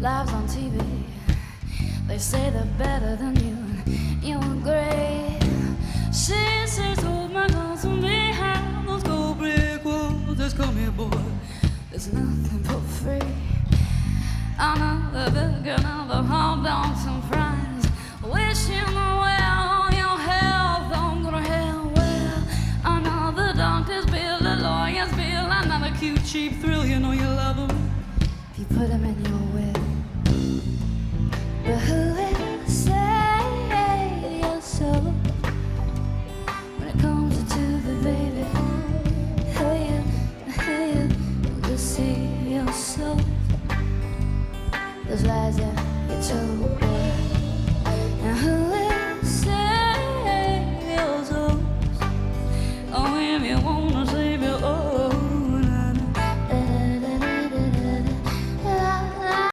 lives on TV. They say they're better than you, and you're great. She says, hold my guns for me, have those gold brick walls. Just come here, boy. There's nothing for free. Another burger, another hot dogs and fries. Wishing well on your health, don't go to hell. Well, another doctor's bill, a lawyer's bill, another cute cheap thrill. You know you love 'em if you put 'em Those lies that you told. Me Oh, if you want